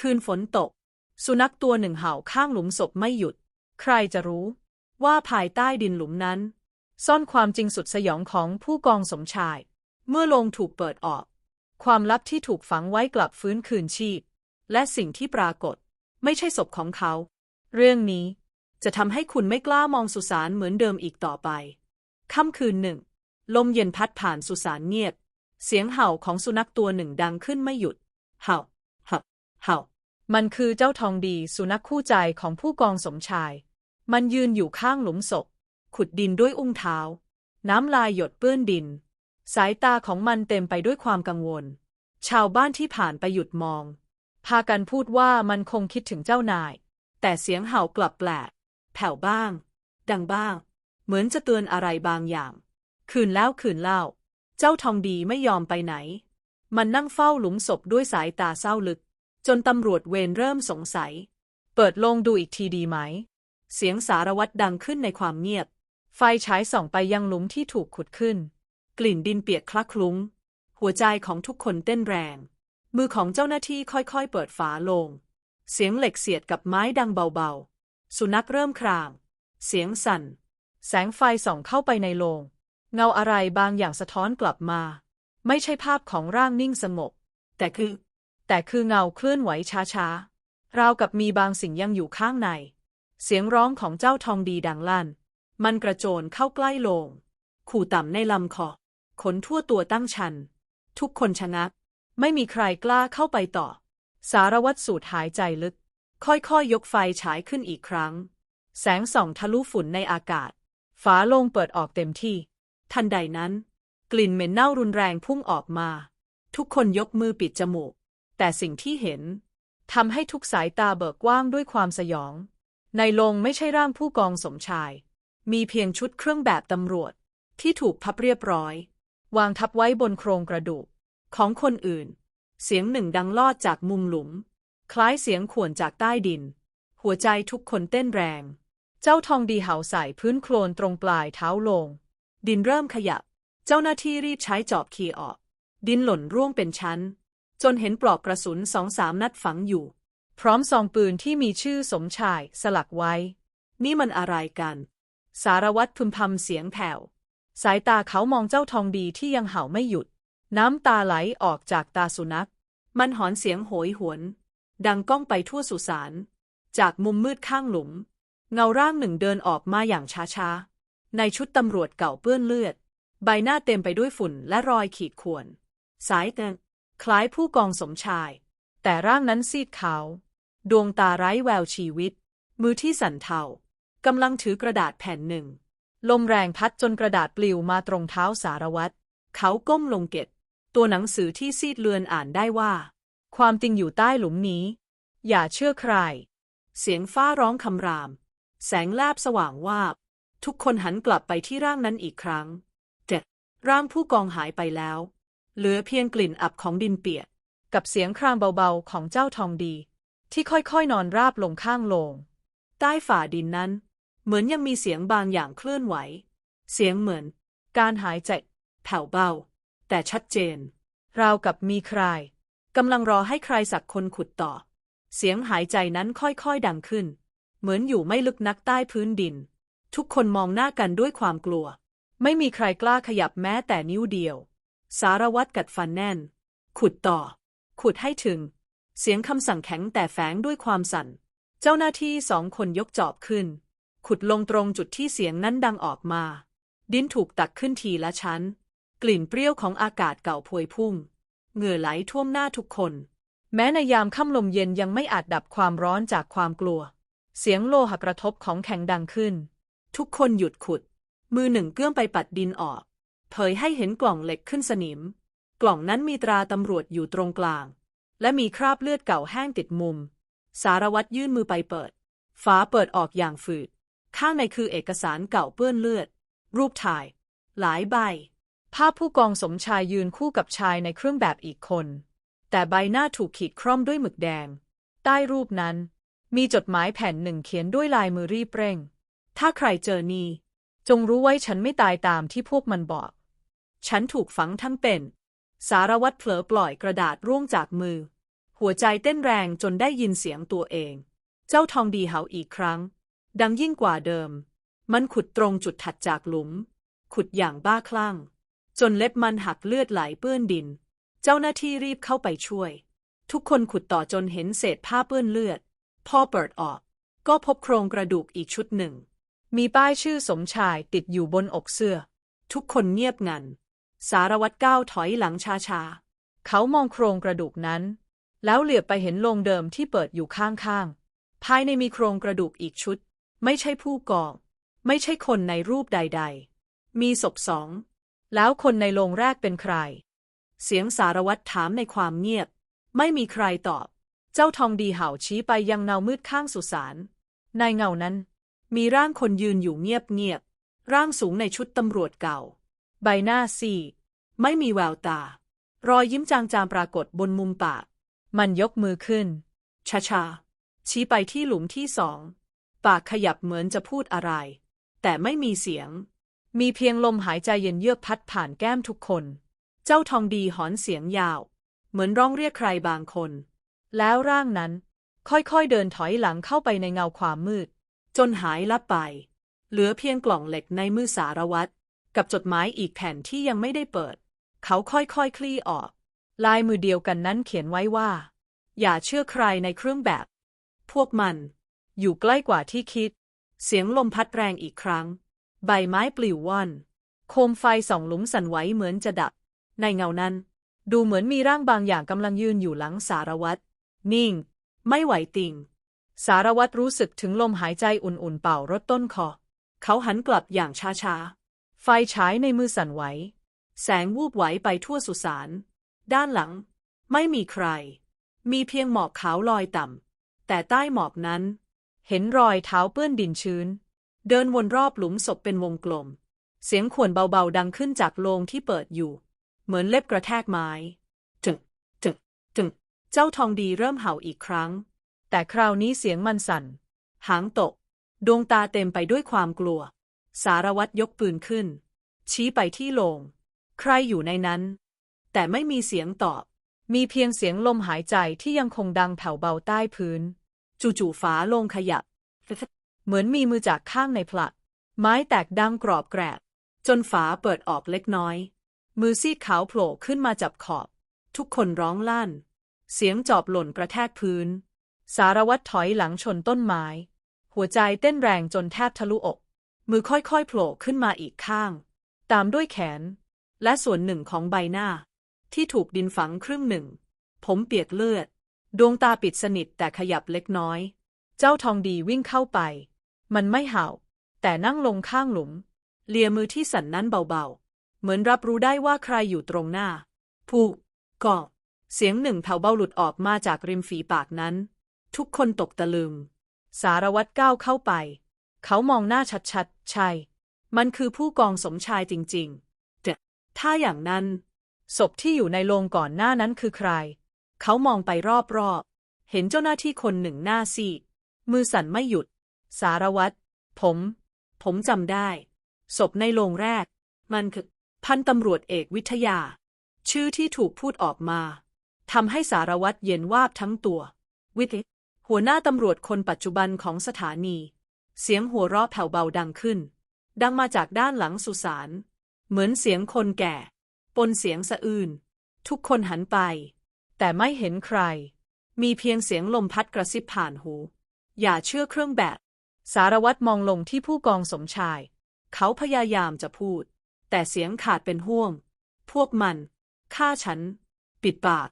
คืนฝนตก สุนัขตัวหนึ่งเห่าข้างหลุมศพไม่หยุด ใครจะรู้ ว่าภายใต้ดินหลุมนั้น ซ่อนความจริงสุดสยองของผู้กองสมชาย เมื่อลงถูกเปิดออก ความลับที่ถูกฝังไว้กลับฟื้นคืนชีพ และสิ่งที่ปรากฏ ไม่ใช่ศพของเขา เรื่องนี้จะทำให้คุณไม่กล้ามองสุสานเหมือนเดิมอีกต่อไป ค่ำคืนหนึ่ง ลมเย็นพัดผ่านสุสานเงียบ เสียงเห่าของสุนัขตัวหนึ่งดังขึ้นไม่หยุด เห่า เห่า เห่า มันคือเจ้าทองดีสุนัขคู่ใจของผู้กองสมชาย มันยืนอยู่ข้างหลุมศพ ขุดดินด้วยอุ้งเท้า น้ำลายหยดเปื้อนดิน สายตาของมันเต็มไปด้วยความกังวล ชาวบ้านที่ผ่านไปหยุดมอง พากันพูดว่ามันคงคิดถึงเจ้านาย แต่เสียงเห่ากลับแปลก แผ่วบ้าง ดังบ้าง เหมือนจะเตือนอะไรบางอย่าง คืนแล้วคืนเล่า เจ้าทองดีไม่ยอมไปไหน มันนั่งเฝ้าหลุมศพด้วยสายตาเศร้าลึก จนตำรวจเวรเริ่มสงสัย เปิดลงดูอีกทีดีไหม เสียงสารวัตรดังขึ้นในความเงียบ ไฟฉายส่องไปยังหลุมที่ถูกขุดขึ้น กลิ่นดินเปียกคลักคลุ้ง หัวใจของทุกคนเต้นแรง มือของเจ้าหน้าที่ค่อยๆ เปิดฝาโลง เสียงเหล็กเสียดกับไม้ดังเบาๆ สุนัขเริ่มคราง เสียงสั่น แสงไฟส่องเข้าไปในโลง เงาอะไรบางอย่างสะท้อนกลับมา ไม่ใช่ภาพของร่างนิ่งสงบแต่คือ แต่คือเงาเคลื่อนไหวช้าๆ ราวกับมีบางสิ่งยังอยู่ข้างใน เสียงร้องของเจ้าทองดีดังลั่น มันกระโจนเข้าใกล้โลง ขู่ต่ำในลำคอ ขนทั่วตัวตั้งชัน ทุกคนชะงัก ไม่มีใครกล้าเข้าไปต่อ สารวัตรสูดหายใจลึก ค่อยๆยยกไฟฉายขึ้นอีกครั้ง แสงส่องทะลุฝุ่นในอากาศ ฝาโลงเปิดออกเต็มที่ ทันใดนั้น กลิ่นเหม็นเน่ารุนแรงพุ่งออกมา ทุกคนยกมือปิดจมูก แต่สิ่งที่เห็นทำให้ทุกสายตาเบิกกว้างด้วยความสยอง ในลงไม่ใช่ร่างผู้กองสมชาย มีเพียงชุดเครื่องแบบตำรวจที่ถูกพับเรียบร้อย วางทับไว้บนโครงกระดูกของคนอื่น เสียงหนึ่งดังลอดจากมุมหลุม คล้ายเสียงข่วนจากใต้ดิน หัวใจทุกคนเต้นแรง เจ้าทองดีเห่าใส่พื้นโคลนตรงปลายเท้าลง ดินเริ่มขยับ เจ้าหน้าที่รีบใช้จอบขีออก ดินหล่นร่วงเป็นชั้น จนเห็นปลอกกระสุนสองสามนัดฝังอยู่ พร้อมซองปืนที่มีชื่อสมชายสลักไว้ นี่มันอะไรกัน สารวัตรพึมพำเสียงแผ่ว สายตาเขามองเจ้าทองดีที่ยังเห่าไม่หยุด น้ำตาไหลออกจากตาสุนัข มันหอนเสียงโหยหวน ดังก้องไปทั่วสุสาน จากมุมมืดข้างหลุม เงาร่างหนึ่งเดินออกมาอย่างช้าๆ ในชุดตำรวจเก่าเปื้อนเลือด ใบหน้าเต็มไปด้วยฝุ่นและรอยขีดข่วน สายตา คล้ายผู้กองสมชาย แต่ร่างนั้นซีดขาว ดวงตาไร้แววชีวิต มือที่สั่นเทากำลังถือกระดาษแผ่นหนึ่ง ลมแรงพัดจนกระดาษปลิวมาตรงเท้าสารวัตรเขาก้มลงเก็บตัวหนังสือที่ซีดเลือนอ่านได้ว่า ความจริงอยู่ใต้หลุมนี้ อย่าเชื่อใคร เสียงฟ้าร้องคำราม แสงแลบสว่างวาบ ทุกคนหันกลับไปที่ร่างนั้นอีกครั้งแต่ร่างผู้กองหายไปแล้ว เหลือเพียงกลิ่นอับของดินเปียก กับเสียงครางเบาๆของเจ้าทองดี ที่ค่อยๆนอนราบลงข้างโลง ใต้ฝ่าดินนั้น เหมือนยังมีเสียงบางอย่างเคลื่อนไหว เสียงเหมือน การหายใจแผ่วเบา แต่ชัดเจน ราวกับมีใครกำลังรอให้ใครสักคนขุดต่อ เสียงหายใจนั้นค่อยๆดังขึ้น เหมือนอยู่ไม่ลึกนักใต้พื้นดิน ทุกคนมองหน้ากันด้วยความกลัว ไม่มีใครกล้าขยับแม้แต่นิ้วเดียว สารวัตรกัดฟันแน่น ขุดต่อ ขุดให้ถึง เสียงคำสั่งแข็งแต่แฝงด้วยความสั่น เจ้าหน้าที่สองคนยกจอบขึ้น ขุดลงตรงจุดที่เสียงนั้นดังออกมา ดินถูกตักขึ้นทีละชั้น กลิ่นเปรี้ยวของอากาศเก่าพวยพุ่ง เหงื่อไหลท่วมหน้าทุกคน แม้ในยามค่ำลมเย็นยังไม่อาจดับความร้อนจากความกลัว เสียงโลหะกระทบของแข็งดังขึ้น ทุกคนหยุดขุด มือหนึ่งเกื้อมไปปัดดินออก เผยให้เห็นกล่องเหล็กขึ้นสนิม กล่องนั้นมีตราตำรวจอยู่ตรงกลาง และมีคราบเลือดเก่าแห้งติดมุม สารวัตรยื่นมือไปเปิด ฝาเปิดออกอย่างฝืด ข้างในคือเอกสารเก่าเปื้อนเลือด รูปถ่าย หลายใบ ภาพผู้กองสมชายยืนคู่กับชายในเครื่องแบบอีกคน แต่ใบหน้าถูกขีดคร่อมด้วยหมึกแดง ใต้รูปนั้น มีจดหมายแผ่นหนึ่งเขียนด้วยลายมือรีบเร่ง ถ้าใครเจอนี่ จงรู้ไว้ฉันไม่ตายตามที่พวกมันบอก ฉันถูกฝังทั้งเป็น สารวัตรเผลอปล่อยกระดาษร่วงจากมือ หัวใจเต้นแรงจนได้ยินเสียงตัวเอง เจ้าทองดีเห่าอีกครั้ง ดังยิ่งกว่าเดิม มันขุดตรงจุดถัดจากหลุม ขุดอย่างบ้าคลั่ง จนเล็บมันหักเลือดไหลเปื้อนดิน เจ้าหน้าที่รีบเข้าไปช่วย ทุกคนขุดต่อจนเห็นเศษผ้าเปื้อนเลือด พอเปิดออก ก็พบโครงกระดูกอีกชุดหนึ่ง มีป้ายชื่อสมชายติดอยู่บนอกเสื้อ ทุกคนเงียบงัน สารวัตรก้าวถอยหลังช้าๆเขามองโครงกระดูกนั้น แล้วเหลือบไปเห็นโลงเดิมที่เปิดอยู่ข้างๆ ภายในมีโครงกระดูกอีกชุด ไม่ใช่ผู้กองไม่ใช่คนในรูปใดๆ มีศพสอง แล้วคนในโรงแรกเป็นใคร เสียงสารวัตรถามในความเงียบ ไม่มีใครตอบ เจ้าทองดีเห่าชี้ไปยังเงามืดข้างสุสาน ในเงานั้น มีร่างคนยืนอยู่เงียบๆ ร่างสูงในชุดตำรวจเก่า ใบหน้าซีไม่มีแววตา รอยยิ้มจางๆปรากฏบนมุมปาก มันยกมือขึ้นช้าๆชี้ไปที่หลุมที่สอง ปากขยับเหมือนจะพูดอะไร แต่ไม่มีเสียง มีเพียงลมหายใจเย็นเยือกพัดผ่านแก้มทุกคน เจ้าทองดีหอนเสียงยาว เหมือนร้องเรียกใครบางคน แล้วร่างนั้น ค่อยๆเดินถอยหลังเข้าไปในเงาความมืด จนหายลับไป เหลือเพียงกล่องเหล็กในมือสารวัตร กับจดหมายอีกแผ่นที่ยังไม่ได้เปิด เขาค่อยๆคคลี่ออก ลายมือเดียวกันนั้นเขียนไว้ว่า อย่าเชื่อใครในเครื่องแบบ พวกมัน อยู่ใกล้กว่าที่คิด เสียงลมพัดแรงอีกครั้ง ใบไม้ปลิวว่อน โคมไฟสองหลุมสั่นไหวเหมือนจะดับ ในเงานั้น ดูเหมือนมีร่างบางอย่างกำลังยืนอยู่หลังสารวัตรนิ่ง ไม่ไหวติงสารวัตรรู้สึกถึงลมหายใจอุ่นๆเป่ารถต้นคอ เขาหันกลับอย่างช้าๆ ไฟฉายในมือสั่นไหว แสงวูบไหวไปทั่วสุสาน ด้านหลัง ไม่มีใคร มีเพียงหมอกขาวลอยต่ำ แต่ใต้หมอกนั้น เห็นรอยเท้าเปื้อนดินชื้น เดินวนรอบหลุมศพเป็นวงกลม เสียงข่วนเบาๆดังขึ้นจากโลงที่เปิดอยู่ เหมือนเล็บกระแทกไม้จึงจึงจึงเจ้าทองดีเริ่มเห่าอีกครั้ง แต่คราวนี้เสียงมันสั่น หางตก ดวงตาเต็มไปด้วยความกลัว สารวัตรยกปืนขึ้น ชี้ไปที่โลง ใครอยู่ในนั้น แต่ไม่มีเสียงตอบ มีเพียงเสียงลมหายใจที่ยังคงดังแผ่วเบาใต้พื้น จู่ๆฝาโลงขยับ เหมือนมีมือจากข้างในผลัก ไม้แตกดังกรอบแกรบ จนฝาเปิดออกเล็กน้อย มือซีดขาวโผล่ขึ้นมาจับขอบ ทุกคนร้องลั่น เสียงจอบหล่นกระแทกพื้น สารวัตรถอยหลังชนต้นไม้ หัวใจเต้นแรงจนแทบทะลุอก มือค่อยๆโผล่ขึ้นมาอีกข้าง ตามด้วยแขน และส่วนหนึ่งของใบหน้า ที่ถูกดินฝังครึ่งหนึ่ง ผมเปียกเลือด ดวงตาปิดสนิทแต่ขยับเล็กน้อย เจ้าทองดีวิ่งเข้าไป มันไม่เห่า แต่นั่งลงข้างหลุม เลียมือที่สั่นนั้นเบาๆ เหมือนรับรู้ได้ว่าใครอยู่ตรงหน้า ผู้กองเสียงหนึ่งแผ่วเบาหลุดออกมาจากริมฝีปากนั้น ทุกคนตกตะลึง สารวัตรก้าวเข้าไป เขามองหน้าชัดๆ ใช่ มันคือผู้กองสมชายจริงๆแต่ถ้าอย่างนั้น ศพที่อยู่ในโรงก่อนหน้านั้นคือใคร เขามองไปรอบๆ เห็นเจ้าหน้าที่คนหนึ่งหน้าซีดมือสั่นไม่หยุด สารวัตร ผม ผมจำได้ ศพในโรงแรก มันคือ พันตำรวจเอกวิทยา ชื่อที่ถูกพูดออกมาทำให้สารวัตรเย็นวาบทั้งตัว วิทย์หัวหน้าตำรวจคนปัจจุบันของสถานี เสียงหัวเราะแผ่วเบาดังขึ้น ดังมาจากด้านหลังสุสานเหมือนเสียงคนแก่ ปนเสียงสะอื้นทุกคนหันไป แต่ไม่เห็นใคร มีเพียงเสียงลมพัดกระซิบผ่านหู อย่าเชื่อเครื่องแบบ สารวัตรมองลงที่ผู้กองสมชาย เขาพยายามจะพูด แต่เสียงขาดเป็นห่วง พวกมันฆ่าฉัน ปิดปาก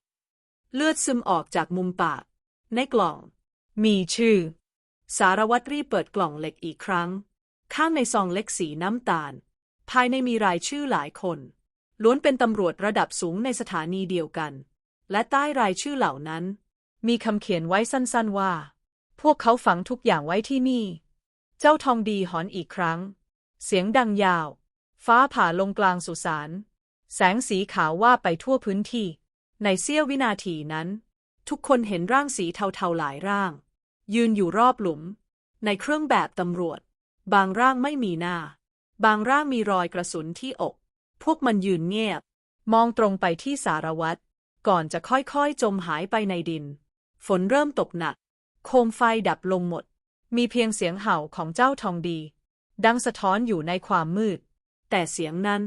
เลือดซึมออกจากมุมปาก ในกล่อง มีชื่อ สารวัตรรีเปิดกล่องเหล็กอีกครั้ง ข้างในซองเล็กสีน้ำตาล ภายในมีรายชื่อหลายคน ล้วนเป็นตำรวจระดับสูงในสถานีเดียวกัน และใต้รายชื่อเหล่านั้น มีคำเขียนไว้สั้นๆว่า พวกเขาฝังทุกอย่างไว้ที่นี่ เจ้าทองดีหอนอีกครั้ง เสียงดังยาว ฟ้าผ่าลงกลางสุสานแสงสีขาวว่าไปทั่วพื้นที่ ในเสี้ยววินาทีนั้น ทุกคนเห็นร่างสีเทาๆหลายร่าง ยืนอยู่รอบหลุม ในเครื่องแบบตำรวจ บางร่างไม่มีหน้า บางร่างมีรอยกระสุนที่อก พวกมันยืนเงียบ มองตรงไปที่สารวัตรก่อนจะค่อยๆ จมหายไปในดิน ฝนเริ่มตกหนัก โคมไฟดับลงหมด มีเพียงเสียงเห่าของเจ้าทองดี ดังสะท้อนอยู่ในความมืด แต่เสียงนั้น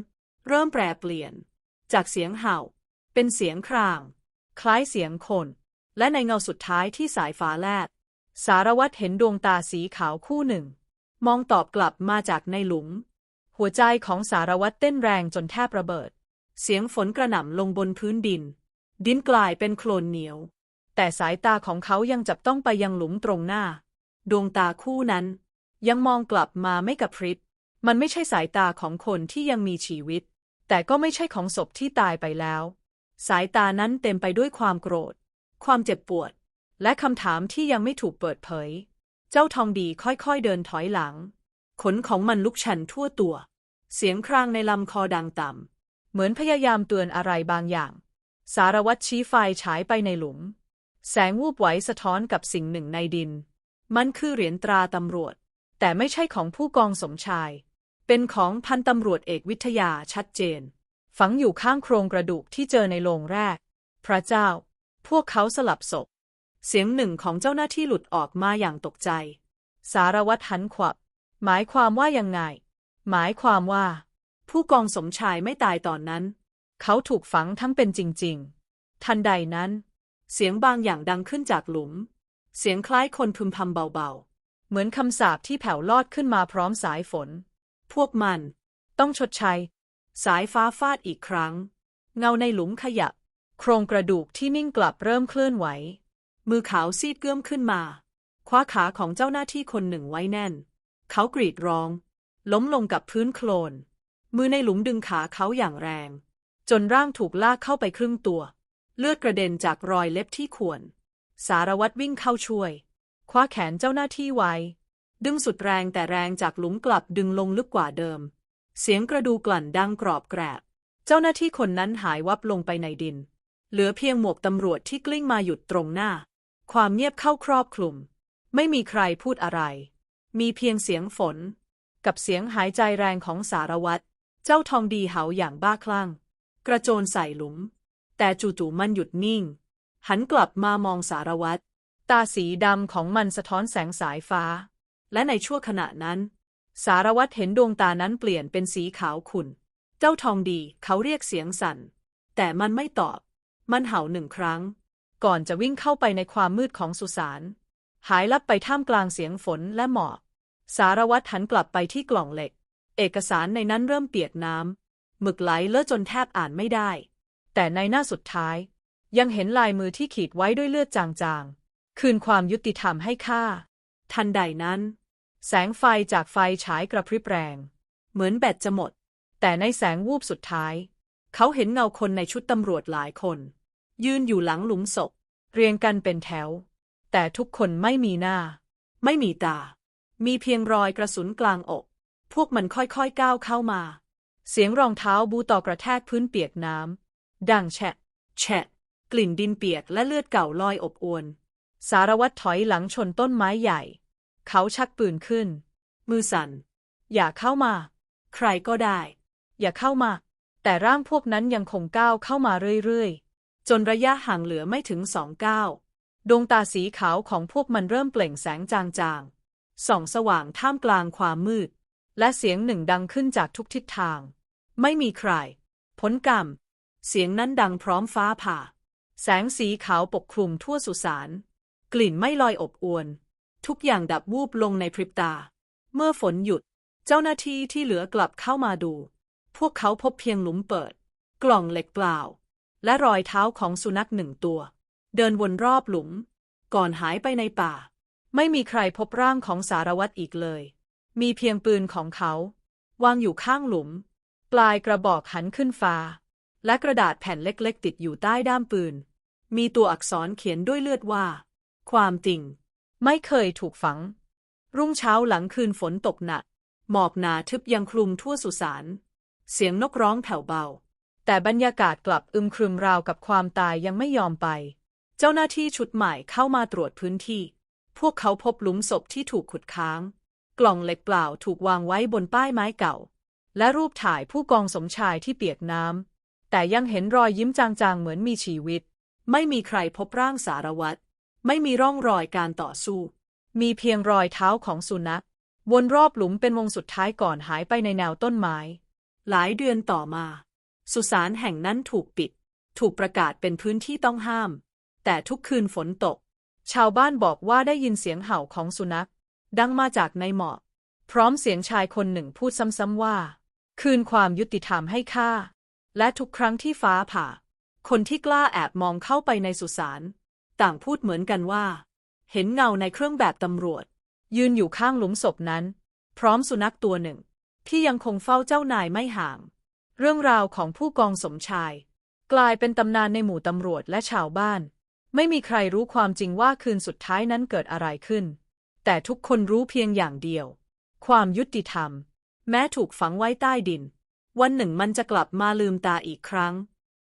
เริ่มแปรเปลี่ยน จากเสียงเห่า เป็นเสียงคราง คล้ายเสียงคน และในเงาสุดท้ายที่สายฟ้าแลบ สารวัตรเห็นดวงตาสีขาวคู่หนึ่ง มองตอบกลับมาจากในหลุม หัวใจของสารวัตรเต้นแรงจนแทบระเบิด เสียงฝนกระหน่ำลงบนพื้นดิน ดินกลายเป็นโคลนเหนียว แต่สายตาของเขายังจับต้องไปยังหลุมตรงหน้า ดวงตาคู่นั้น ยังมองกลับมาไม่กระพริบมันไม่ใช่สายตาของคนที่ยังมีชีวิต แต่ก็ไม่ใช่ของศพที่ตายไปแล้ว สายตานั้นเต็มไปด้วยความโกรธ ความเจ็บปวด และคำถามที่ยังไม่ถูกเปิดเผย เจ้าทองดีค่อยๆเดินถอยหลัง ขนของมันลุกชันทั่วตัว เสียงครางในลำคอดังต่ำ เหมือนพยายามเตือนอะไรบางอย่าง สารวัตรชี้ไฟฉายไปในหลุม แสงวูบไหวสะท้อนกับสิ่งหนึ่งในดิน มันคือเหรียญตราตำรวจ แต่ไม่ใช่ของผู้กองสมชาย เป็นของพันตำรวจเอกวิทยาชัดเจน ฝังอยู่ข้างโครงกระดูกที่เจอในโรงแรก พระเจ้า พวกเขาสลับศพ เสียงหนึ่งของเจ้าหน้าที่หลุดออกมาอย่างตกใจ สารวัตรหันขวับ หมายความว่ายังไง หมายความว่า ผู้กองสมชายไม่ตายตอนนั้น เขาถูกฝังทั้งเป็นจริง ๆ ทันใดนั้น เสียงบางอย่างดังขึ้นจากหลุม เสียงคล้ายคนพึมพำเบาๆ เหมือนคำสาปที่แผ่วลอดขึ้นมาพร้อมสายฝน พวกมัน ต้องชดใช้ สายฟ้าฟาดอีกครั้ง เงาในหลุมขยับ โครงกระดูกที่นิ่งกลับเริ่มเคลื่อนไหว มือขาวซีดเกื้อมขึ้นมา คว้าขาของเจ้าหน้าที่คนหนึ่งไว้แน่น เขากรีดร้อง ล้มลงกับพื้นโคลน มือในหลุมดึงขาเขาอย่างแรง จนร่างถูกลากเข้าไปครึ่งตัว เลือดกระเด็นจากรอยเล็บที่ข่วน สารวัตรวิ่งเข้าช่วย คว้าแขนเจ้าหน้าที่ไว้ ดึงสุดแรงแต่แรงจากหลุมกลับดึงลงลึกกว่าเดิม เสียงกระดูกลั่นดังกรอบแกรบ เจ้าหน้าที่คนนั้นหายวับลงไปในดิน เหลือเพียงหมวกตำรวจที่กลิ้งมาหยุดตรงหน้า ความเงียบเข้าครอบคลุม ไม่มีใครพูดอะไร มีเพียงเสียงฝน กับเสียงหายใจแรงของสารวัตร เจ้าทองดีเห่าอย่างบ้าคลั่ง กระโจนใส่หลุม แต่จู่ๆมันหยุดนิ่ง หันกลับมามองสารวัตร ตาสีดำของมันสะท้อนแสงสายฟ้า และในชั่วขณะนั้น สารวัตรเห็นดวงตานั้นเปลี่ยนเป็นสีขาวขุ่น เจ้าทองดีเขาเรียกเสียงสั่น แต่มันไม่ตอบ มันเห่าหนึ่งครั้ง ก่อนจะวิ่งเข้าไปในความมืดของสุสานหายลับไปท่ามกลางเสียงฝนและหมอก สารวัตรหันกลับไปที่กล่องเหล็ก เอกสารในนั้นเริ่มเปียกน้ำหมึกไหลเลอะจนแทบอ่านไม่ได้ แต่ในหน้าสุดท้าย ยังเห็นลายมือที่ขีดไว้ด้วยเลือดจางๆ คืนความยุติธรรมให้ข้า ทันใดนั้น แสงไฟจากไฟฉายกระพริบแรง เหมือนแบตจะหมด แต่ในแสงวูบสุดท้าย เขาเห็นเงาคนในชุดตำรวจหลายคน ยืนอยู่หลังหลุมศพ เรียงกันเป็นแถว แต่ทุกคนไม่มีหน้า ไม่มีตา มีเพียงรอยกระสุนกลางอก พวกมันค่อยๆก้าวเข้ามา เสียงรองเท้าบูตอกระแทกพื้นเปียกน้ำดังแฉะแฉะกลิ่นดินเปียกและเลือดเก่าลอยอบอวน สารวัตรถอยหลังชนต้นไม้ใหญ่ เขาชักปืนขึ้น มือสั่น อย่าเข้ามา ใครก็ได้ อย่าเข้ามา แต่ร่างพวกนั้นยังคงก้าวเข้ามาเรื่อยๆ จนระยะห่างเหลือไม่ถึงสองก้าว ดวงตาสีขาวของพวกมันเริ่มเปล่งแสงจางๆ ส่องสว่างท่ามกลางความมืด และเสียงหนึ่งดังขึ้นจากทุกทิศทาง ไม่มีใคร ผลกรรม เสียงนั้นดังพร้อมฟ้าผ่า แสงสีขาวปกคลุมทั่วสุสาน กลิ่นไม่ลอยอบอวน ทุกอย่างดับวูบลงในพริบตา เมื่อฝนหยุด เจ้าหน้าที่ที่เหลือกลับเข้ามาดู พวกเขาพบเพียงหลุมเปิด กล่องเหล็กเปล่า และรอยเท้าของสุนัขหนึ่งตัว เดินวนรอบหลุม ก่อนหายไปในป่า ไม่มีใครพบร่างของสารวัตรอีกเลย มีเพียงปืนของเขา วางอยู่ข้างหลุม ปลายกระบอกหันขึ้นฟ้า และกระดาษแผ่นเล็กๆ ติดอยู่ใต้ด้ามปืน มีตัวอักษรเขียนด้วยเลือดว่า ความจริง ไม่เคยถูกฝัง รุ่งเช้าหลังคืนฝนตกหนัก หมอกหนาทึบยังคลุมทั่วสุสานเสียงนกร้องแผ่วเบา แต่บรรยากาศกลับอึมครึมราวกับความตายยังไม่ยอมไป เจ้าหน้าที่ชุดใหม่เข้ามาตรวจพื้นที่ พวกเขาพบหลุมศพที่ถูกขุดค้าง กล่องเหล็กเปล่าถูกวางไว้บนป้ายไม้เก่า และรูปถ่ายผู้กองสมชายที่เปียกน้ำ แต่ยังเห็นรอยยิ้มจางๆเหมือนมีชีวิต ไม่มีใครพบร่างสารวัตร ไม่มีร่องรอยการต่อสู้ มีเพียงรอยเท้าของสุนัข วนรอบหลุมเป็นวงสุดท้ายก่อนหายไปในแนวต้นไม้ หลายเดือนต่อมา สุสานแห่งนั้นถูกปิด ถูกประกาศเป็นพื้นที่ต้องห้าม แต่ทุกคืนฝนตก ชาวบ้านบอกว่าได้ยินเสียงเห่าของสุนัข ดังมาจากในหมอกพร้อมเสียงชายคนหนึ่งพูดซ้ำๆว่า คืนความยุติธรรมให้ข้าและทุกครั้งที่ฟ้าผ่า คนที่กล้าแอบมองเข้าไปในสุสานต่างพูดเหมือนกันว่า เห็นเงาในเครื่องแบบตำรวจ ยืนอยู่ข้างหลุมศพนั้น พร้อมสุนัขตัวหนึ่ง ที่ยังคงเฝ้าเจ้านายไม่ห่าง เรื่องราวของผู้กองสมชาย กลายเป็นตำนานในหมู่ตำรวจและชาวบ้าน ไม่มีใครรู้ความจริงว่าคืนสุดท้ายนั้นเกิดอะไรขึ้น แต่ทุกคนรู้เพียงอย่างเดียว ความยุติธรรม แม้ถูกฝังไว้ใต้ดิน วันหนึ่งมันจะกลับมาลืมตาอีกครั้ง